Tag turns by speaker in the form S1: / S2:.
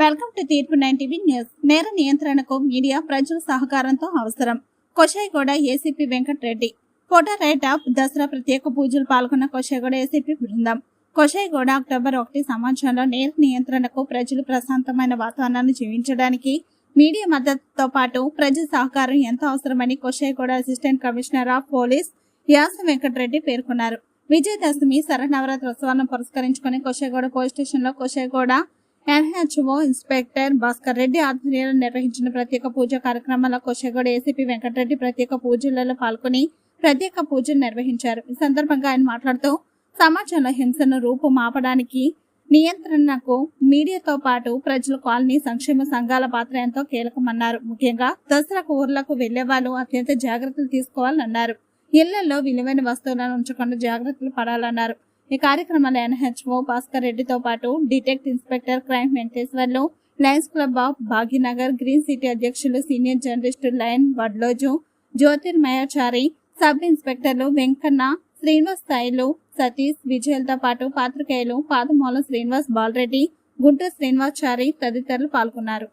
S1: Welcome to Teerpu nine TV news. నేర నియంత్రణకు media ప్రజల సహకారంతో అవసరం. Koshaiguda ACP Venkatareddy. Photo right of Dasara ప్రత్యేక పూజలు పాల్గొన్న కొషాయిగూడ ఏసీపీ బృందం. కొషాయిగూడ అక్టోబర్ ఒకటి సమాజంలో నేర నియంత్రణకు ప్రజలు ప్రశాంతమైన వాతావరణాన్ని జీవించడానికి మీడియా మద్దతుతో పాటు ప్రజల సహకారం ఎంతో అవసరమని Koshaiguda assistant commissioner of police Yasa Venkatareddy పేర్కొన్నారు. విజయదశమి శరన్నవరాత్రోత్సవాలను పురస్కరించుకుని కొషాయిగూడ పోలీస్ స్టేషన్లో కొషాయిగూడ ఎన్హెచ్ఓ ఇన్స్పెక్టర్ భాస్కర్ రెడ్డి ఆధ్వర్యంలో నిర్వహించిన ప్రత్యేక పూజ కార్యక్రమంలో కోశగూడ ఏసీపీ వెంకటరెడ్డి ప్రత్యేక పూజలలో పాల్గొని ప్రత్యేక పూజలు నిర్వహించారు. ఈ సందర్భంగా ఆయన మాట్లాడుతూ సమాజంలో హింసను రూపుమాపడానికి నియంత్రణకు మీడియాతో పాటు ప్రజల కాలనీ సంక్షేమ సంఘాల పాత్ర ఎంతో కీలకమన్నారు. ముఖ్యంగా దసరాకు ఊర్లకు వెళ్ళే వాళ్ళు అత్యంత జాగ్రత్తలు తీసుకోవాలన్నారు. ఇళ్ళలో విలువైన వస్తువులను ఉంచకుండా జాగ్రత్తలు పడాలన్నారు. ఈ కార్యక్రమంలో ఎన్హెచ్ఓ భాస్కర్ రెడ్డితో పాటు detect inspector crime Venkateswarlu Lions Club of Bhagyanagar Green City అధ్యక్షులు senior journalist lion Vadloju Jyothirmayachari sub ఇన్స్పెక్టర్లు Venkanna Srinivas స్థాయిలు సతీష్ విజయలతో పాటు పాత్రికేయులు పాదమూల శ్రీనివాస్ బాలరెడ్డి గుంటూరు శ్రీనివాస్ చారి తదితరులు పాల్గొన్నారు.